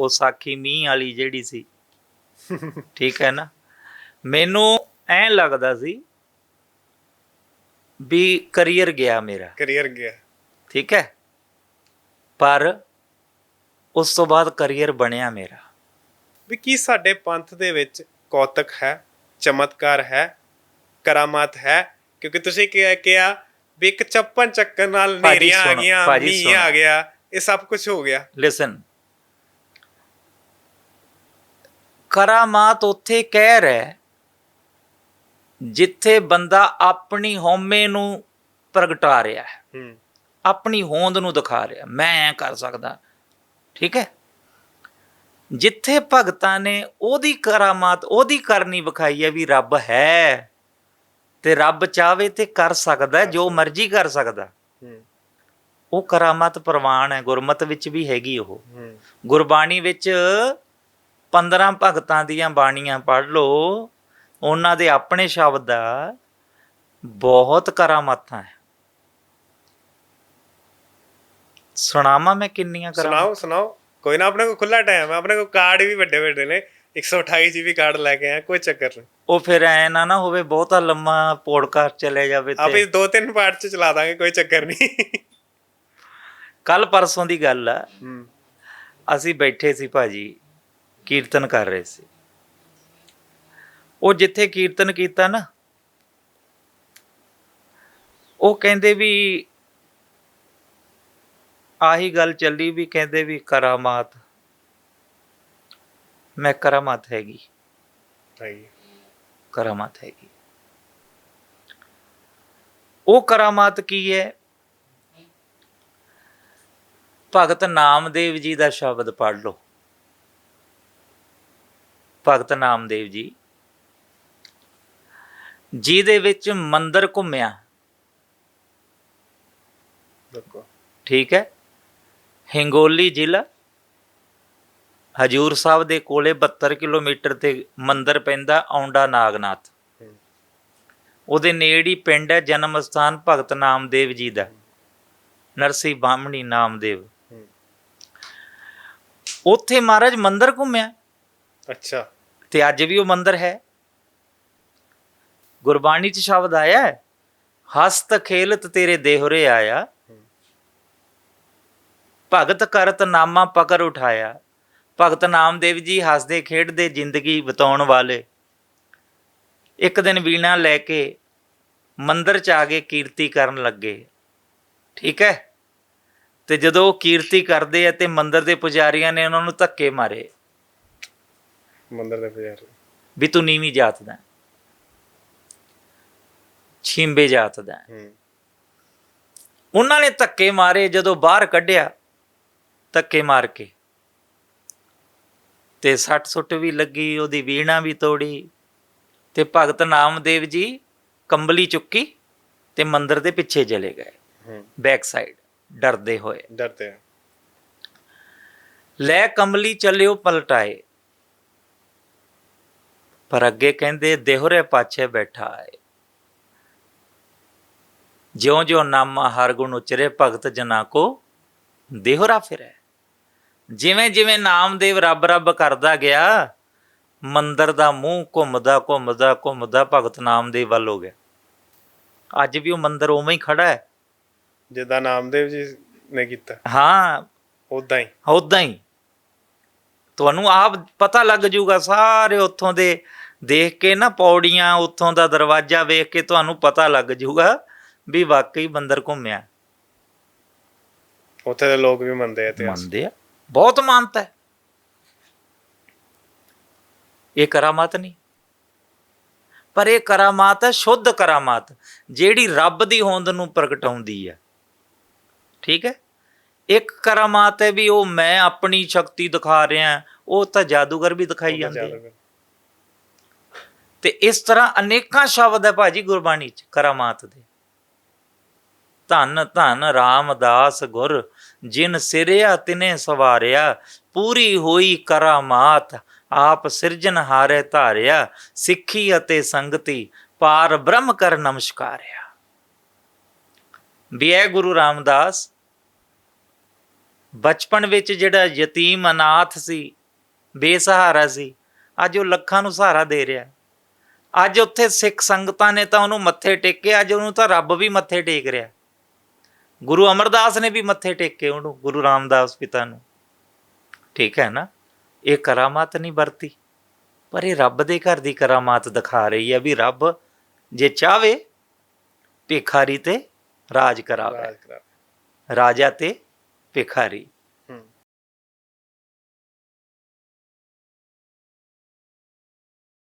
ਉਹ ਸਾਖੀ ਮੀਂਹ ਵਾਲੀ ਜਿਹੜੀ ਸੀ। ਠੀਕ ਹੈ ਨਾ? ਮੈਨੂੰ ਐਂ ਲੱਗਦਾ ਸੀ ਵੀ ਕਰੀਅਰ ਗਿਆ ਮੇਰਾ। ਕਰੀਅਰ ਗਿਆ। ਠੀਕ ਹੈ? ਪਰ ਉਸ ਤੋਂ ਬਾਅਦ ਕਰੀਅਰ ਬਣਿਆ ਮੇਰਾ। ਵੀ ਕੀ ਸਾਡੇ ਪੰਥ ਦੇ ਵਿੱਚ ਕੌਤਕ ਹੈ ਚਮਤਕਾਰ ਹੈ ਕਰਾਮਾਤ ਹੈ? ਕਿਉਂਕਿ ਤੁਸੀਂ ਕਿਹਾ ਕਿਹਾ ਵੀ ਇੱਕ ਚੱਪਨ ਚੱਕਰ ਨਾਲ ਨੇਰੀਆਂ ਆ ਗਈਆਂ ਮੀਂਹ। ਆ ਗਿਆ ਇਹ ਸਭ ਕੁਝ ਹੋ ਗਿਆ। ਲਿਸਨ ਕਰਾਮਾਤ ਉੱਥੇ ਕਹਿ ਰਿਹਾ ਜਿੱਥੇ ਬੰਦਾ ਆਪਣੀ ਹਉਮੈ ਨੂੰ ਪ੍ਰਗਟਾ ਰਿਹਾ ਹੈ। ਆਪਣੀ ਹੋਂਦ ਨੂੰ ਦਿਖਾ ਰਿਹਾ ਮੈਂ ਐ ਕਰ ਸਕਦਾ। ਠੀਕ ਹੈ? ਜਿੱਥੇ ਭਗਤਾਂ ਨੇ ਉਹਦੀ ਕਰਾਮਾਤ ਉਹਦੀ ਕਰਨੀ ਵਿਖਾਈ ਹੈ ਵੀ ਰੱਬ ਹੈ ਤੇ ਰੱਬ ਚਾਵੇ ਤੇ ਕਰ ਸਕਦਾ ਜੋ ਮਰਜ਼ੀ ਕਰ ਸਕਦਾ। ਉਹ ਕਰਾਮਾਤ ਪ੍ਰਵਾਨ ਹੈ ਗੁਰਮਤ ਵਿੱਚ ਵੀ ਹੈਗੀ ਉਹ। ਗੁਰਬਾਣੀ ਵਿੱਚ 15 ਭਗਤਾਂ ਦੀਆਂ ਬਾਣੀਆਂ ਪੜ੍ਹ ਲਓ ਉਹਨਾਂ ਦੇ ਆਪਣੇ ਸ਼ਬਦ ਆ ਬਹੁਤ ਕਰਾਮਾਤਾਂ ਹੈ। ਸੁਣਾਵਾਂ ਮੈਂ ਕਿੰਨੀਆਂ ਕਰਾਮਾਤਾਂ? ਸੁਣਾਓ ਸੁਣਾਓ। ਕੋਈ ਨਾ ਆਪਣੇ ਕੋਲ ਖੁੱਲਾ ਟਾਈਮ ਹੈ ਆਪਣੇ ਕੋਲ ਕਾਰਡ ਵੀ ਵੱਡੇ ਵੱਡੇ ਨੇ। 128 ਜੀਬੀ ਕਾਰਡ ਲੈ ਕੇ ਆਏ ਕੋਈ ਚੱਕਰ ਨਹੀਂ। ਉਹ ਫਿਰ ਐ ਨਾ ਨਾ ਹੋਵੇ ਬਹੁਤਾ ਲੰਮਾ ਪੋਡਕਾਸਟ ਚਲੇ ਜਾਵੇ ਆਪੇ ਤੇ ਦੋ ਤਿੰਨ ਪਾਰਟ ਚ ਚਲਾ ਦਾਂਗੇ ਕੋਈ ਚੱਕਰ ਨਹੀਂ। ਕੱਲ ਪਰਸੋਂ ਦੀ ਗੱਲ ਆ। ਅਸੀਂ ਬੈਠੇ ਸੀ ਭਾਜੀ ਕੀਰਤਨ ਕਰ ਰਹੇ ਸੀ। ਉਹ ਜਿੱਥੇ ਕੀਰਤਨ ਕੀਤਾ ਨਾ ਉਹ ਕਹਿੰਦੇ ਵੀ ਆਹੀ ਗੱਲ ਚੱਲੀ ਵੀ ਕਹਿੰਦੇ ਵੀ ਕਰਾਮਾਤ ਮੈਂ ਕਰਾਮਾਤ ਹੈਗੀ। ਸਹੀ। ਕਰਾਮਾਤ ਹੈਗੀ। ਉਹ ਕਰਾਮਾਤ ਕੀ ਹੈ? ਭਗਤ ਨਾਮਦੇਵ ਜੀ ਦਾ ਸ਼ਬਦ ਪੜ੍ਹ ਲਓ। ਭਗਤ ਨਾਮਦੇਵ ਜੀ ਜਿਹਦੇ ਵਿੱਚ ਮੰਦਰ ਘੁੰਮਿਆ। ਦੇਖੋ। ਠੀਕ ਹੈ। ਹਿੰਗੋਲੀ ਜ਼ਿਲ੍ਹਾ ਹਜੂਰ ਸਾਹਿਬ ਦੇ ਕੋਲੇ 72 ਕਿਲੋਮੀਟਰ ਤੇ ਮੰਦਰ ਪੈਂਦਾ ਔਂਡਾ ਨਾਗਨਾਥ। ਉਹਦੇ ਨੇੜੇ ਹੀ ਪਿੰਡ ਹੈ ਜਨਮ ਸਥਾਨ ਭਗਤ ਨਾਮਦੇਵ ਜੀ ਦਾ। ਨਰਸੀ ਬਾਹਮਣੀ ਨਾਮਦੇਵ। ਉੱਥੇ ਮਹਾਰਾਜ ਮੰਦਰ ਘੁੰਮਿਆ। ਅੱਛਾ। ਤੇ ਅੱਜ ਵੀ ਉਹ ਮੰਦਰ ਹੈ। ਗੁਰਬਾਣੀ ਚ ਸ਼ਬਦ ਆਇਆ ਹੈ, ਹਸਤ ਖੇਲਤ ਤੇਰੇ ਦੇਹੁਰੇ ਆਇਆ। ਭਗਤ ਕਰਤ ਨਾਮਾ ਪਕੜ ਉਠਾਇਆ। ਭਗਤ ਨਾਮਦੇਵ ਜੀ ਹੱਸਦੇ ਖੇਡਦੇ ਜ਼ਿੰਦਗੀ ਬਿਤਾਉਣ ਵਾਲੇ। ਇੱਕ ਦਿਨ ਵੀਣਾ ਲੈ ਕੇ ਮੰਦਰ ਚ ਆ ਕੇ ਕੀਰਤੀ ਕਰਨ ਲੱਗੇ। ਠੀਕ ਹੈ? ਤੇ ਜਦੋਂ ਉਹ ਕੀਰਤੀ ਕਰਦੇ ਆ ਤੇ ਮੰਦਰ ਦੇ ਪੁਜਾਰੀਆਂ ਨੇ ਉਹਨਾਂ ਨੂੰ ਧੱਕੇ ਮਾਰੇ। ਮੰਦਰ ਦੇ ਪੁਜਾਰੀ ਵੀ ਤੂੰ ਨੀਵੀਂ ਜਾਤ ਦਾ। ਛਿੰਬੇ ਜਾਤ ਦਾ ਹੈ। ਉਹਨਾਂ ਨੇ ਧੱਕੇ ਮਾਰੇ ਜਦੋਂ ਬਾਹਰ ਕੱਢਿਆ ਧੱਕੇ ਮਾਰ ਕੇ। ਤੇ ਸੱਟ ਸੁੱਟ ਵੀ ਲੱਗੀ ਉਹਦੀ ਵੀਣਾ ਵੀ ਤੋੜੀ ਤੇ ਭਗਤ ਨਾਮਦੇਵ ਜੀ ਕੰਬਲੀ ਚੁੱਕੀ ਤੇ ਮੰਦਰ ਦੇ ਪਿੱਛੇ ਚਲੇ ਗਏ। ਹੂੰ। ਬੈਕ ਸਾਈਡ ਡਰਦੇ ਹੋਏ। ਡਰਦੇ ਆ। ਲੈ ਕਮਲੀ ਚੱਲਿਓ ਪਲਟਾਏ। ਪਰ ਅੱਗੇ ਕਹਿੰਦੇ ਦੇਹੁਰੇ ਪਾਛੇ ਬੈਠਾ ਹੈ ਜਿਉਂ ਜਿਉਂ ਨਾਮਾ ਹਰ ਗੁਣ ਉਚਰੇ ਭਗਤ ਜਨਾ ਕੋ ਦੇਹੁਰਾ ਫਿਰੈ। ਜਿਵੇਂ ਜਿਵੇਂ ਨਾਮਦੇਵ ਰੱਬ ਰੱਬ ਕਰਦਾ ਗਿਆ ਮੰਦਰ ਦਾ ਮੂੰਹ ਘੁੰਮਦਾ ਘੁੰਮਦਾ ਘੁੰਮਦਾ ਭਗਤ ਨਾਮਦੇਵ ਵੱਲ ਹੋ ਗਿਆ। ਅੱਜ ਵੀ ਉਹ ਮੰਦਰ ਉਵੇਂ ਹੀ ਖੜਾ ਹੈ ਜਿੱਦਾਂ ਨਾਮਦੇਵ ਜੀ ਨੇ ਕੀਤਾ। ਹਾਂ। ਉਦਾਂ ਹੀ। ਉਦਾਂ ਹੀ। ਤੁਹਾਨੂੰ ਆਪ ਪਤਾ ਲੱਗ ਜਾਊਗਾ ਸਾਰੇ ਉੱਥੋਂ ਦੇ ਦੇਖ ਕੇ ਨਾ ਪੌੜੀਆਂ ਉੱਥੋਂ ਦਾ ਦਰਵਾਜ਼ਾ ਵੇਖ ਕੇ ਤੁਹਾਨੂੰ ਪਤਾ ਲੱਗ ਜਾਊਗਾ ਵੀ ਵਾਕਈ ਬੰਦਰ ਘੁੰਮਿਆ। ਉੱਥੇ ਦੇ ਲੋਕ ਵੀ ਮੰਨਦੇ ਆ ਇਤਿਹਾਸ। ਮੰਨਦੇ ਆ। ਬਹੁਤ ਮਾਨਤਾ ਹੈ। ਇਹ ਕਰਾਮਾਤ ਨਹੀਂ। ਪਰ ਇਹ ਕਰਾਮਾਤ ਹੈ ਸ਼ੁੱਧ ਕਰਾਮਾਤ ਜਿਹੜੀ ਰੱਬ ਦੀ ਹੋਂਦ ਨੂੰ ਪ੍ਰਗਟਾਉਂਦੀ ਹੈ। ਠੀਕ ਹੈ? ਇੱਕ ਕਰਾਮਾਤ ਹੈ ਵੀ ਉਹ ਮੈਂ ਆਪਣੀ ਸ਼ਕਤੀ ਦਿਖਾ ਰਿਹਾ ਉਹ ਤਾਂ ਜਾਦੂਗਰ ਵੀ ਦਿਖਾਈ ਜਾਂਦੇ ਆ। ਤੇ ਇਸ ਤਰ੍ਹਾਂ ਅਨੇਕਾਂ ਸ਼ਬਦ ਹੈ ਭਾਜੀ ਗੁਰਬਾਣੀ ਚ ਕਰਾਮਾਤ ਦੇ। ਧੰਨ ਧੰਨ ਰਾਮਦਾਸ ਗੁਰ ਜਿਨ ਸਿਰਿਆ ਤਿਨੇ ਸਵਾਰਿਆ ਪੂਰੀ ਹੋਈ ਕਰਾਮਾਤ ਆਪ ਸਿਰਜਨਹਾਰੇ ਧਾਰਿਆ ਸਿੱਖੀ ਅਤੇ ਸੰਗਤੀ ਪਾਰ ਬ੍ਰਹਮ ਕਰ ਨਮਸਕਾਰਿਆ। ਵੀ ਇਹ ਗੁਰੂ ਰਾਮਦਾਸ ਬਚਪਨ ਵਿੱਚ ਜਿਹੜਾ ਯਤੀਮ ਅਨਾਥ ਸੀ ਬੇਸਹਾਰਾ ਸੀ ਅੱਜ ਉਹ ਲੱਖਾਂ ਨੂੰ ਸਹਾਰਾ ਦੇ ਰਿਹਾ। ਅੱਜ ਉੱਥੇ ਸਿੱਖ ਸੰਗਤਾਂ ਨੇ ਤਾਂ ਉਹਨੂੰ ਮੱਥੇ ਟੇਕੇ ਅੱਜ ਉਹਨੂੰ ਤਾਂ ਰੱਬ ਵੀ ਮੱਥੇ ਟੇਕ ਰਿਹਾ। ਗੁਰੂ ਅਮਰਦਾਸ ਨੇ ਵੀ ਮੱਥੇ ਟੇਕੇ ਉਹਨੂੰ ਗੁਰੂ ਰਾਮਦਾਸ ਪਿਤਾ ਨੂੰ। ਠੀਕ ਹੈ ਨਾ? ਇਹ ਕਰਾਮਾਤ ਨਹੀਂ ਵਰਤੀ ਪਰ ਇਹ ਰੱਬ ਦੇ ਘਰ ਦੀ ਕਰਾਮਾਤ ਦਿਖਾ ਰਹੀ ਹੈ ਵੀ ਰੱਬ ਜੇ ਚਾਵੇ ਭਿਖਾਰੀ ਤੇ ਰਾਜ ਕਰਾਵੇ। ਰਾਜ ਤੇ ਭਿਖਾਰੀ